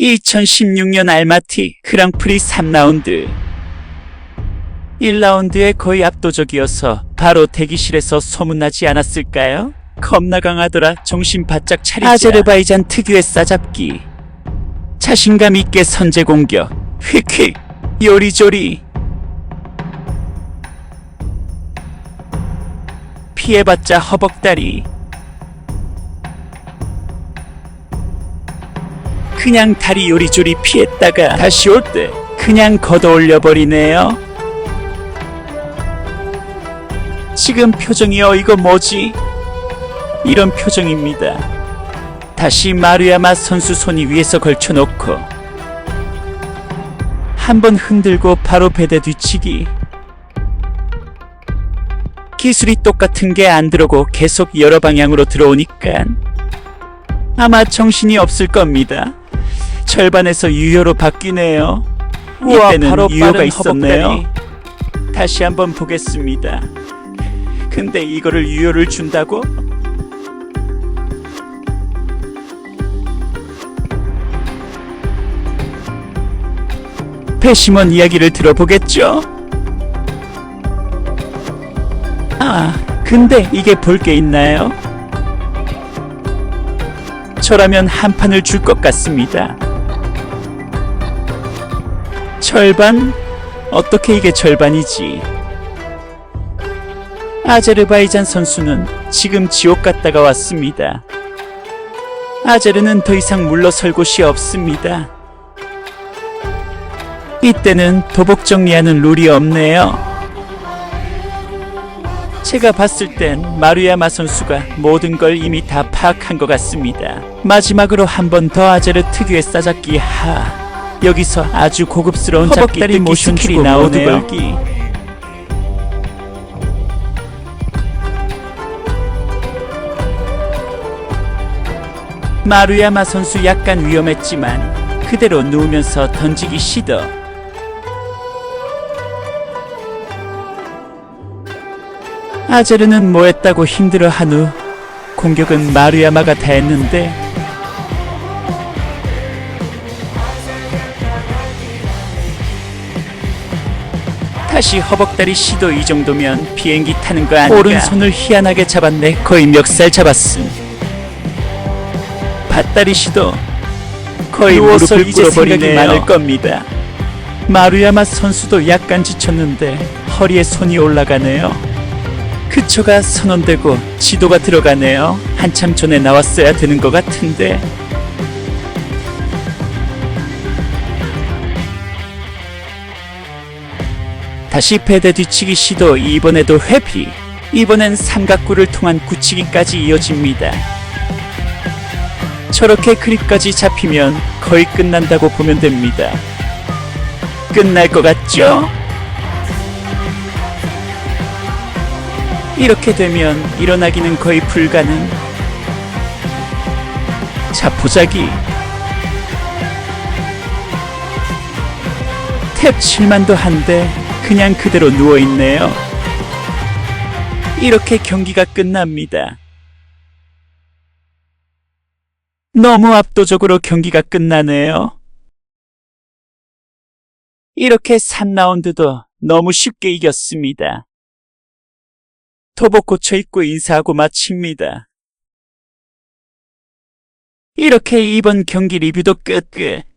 2016년 알마티 그랑프리 3라운드. 1라운드에 거의 압도적이어서 바로 대기실에서 소문나지 않았을까요? 겁나 강하더라 정신 바짝 차리자 아제르바이잔 특유의 싸잡기. 자신감 있게 선제 공격. 휙휙. 요리조리. 피해봤자 허벅다리 그냥 다리 요리조리 피했다가 다시 올 때 그냥 걷어올려 버리네요. 지금 표정이 어 이거 뭐지? 이런 표정입니다. 다시 마루야마 선수 손이 위에서 걸쳐놓고 한 번 흔들고 바로 배대 뒤치기. 기술이 똑같은 게 안 들어오고 계속 여러 방향으로 들어오니까 아마 정신이 없을 겁니다. 절반에서 유효로 바뀌네요. 이때는 바로 유효가 있었네요. 다시 한번 보겠습니다. 근데 이거를 유효를 준다고? 배심원 이야기를 들어보겠죠? 아, 근데 이게 볼 게 있나요? 저라면 한 판을 줄 것 같습니다. 절반? 어떻게 이게 절반이지? 아제르바이잔 선수는 지금 지옥 갔다가 왔습니다. 아제르는 더 이상 물러설 곳이 없습니다. 이때는 도복 정리하는 룰이 없네요. 제가 봤을 땐 마루야마 선수가 모든 걸 이미 다 파악한 것 같습니다. 마지막으로 한 번 더 아제르 특유의 싸잡기 하. 여기서 아주 고급스러운 잡기 허벅다리 뜯기 모션 주고 나오네요. 모두 걸기. 마루야마 선수 약간 위험했지만 그대로 누우면서 던지기 시도. 아제르는 뭐 했다고 힘들어한 후 공격은 마루야마가 다 했는데 다시 허벅다리 시도 이 정도면 비행기 타는 거 아닌가? 오른손을 희한하게 잡았네. 거의 멱살 잡았음. 밭다리 시도 거의 누워서 무릎을 이제 생각이 많을 겁니다. 마루야마 선수도 약간 지쳤는데 허리에 손이 올라가네요. 그초가 선언되고 지도가 들어가네요. 한참 전에 나왔어야 되는 것 같은데 다시 배대 뒤치기 시도 이번에도 회피. 이번엔 삼각구를 통한 굳히기까지 이어집니다. 저렇게 그립까지 잡히면 거의 끝난다고 보면 됩니다. 끝날 것 같죠? 이렇게 되면 일어나기는 거의 불가능. 자포자기. 탭 7만도 한데 그냥 그대로 누워있네요. 이렇게 경기가 끝납니다. 너무 압도적으로 경기가 끝나네요. 이렇게 3라운드도 너무 쉽게 이겼습니다. 도복 고쳐 입고 인사하고 마칩니다. 이렇게 이번 경기 리뷰도 끝 끝.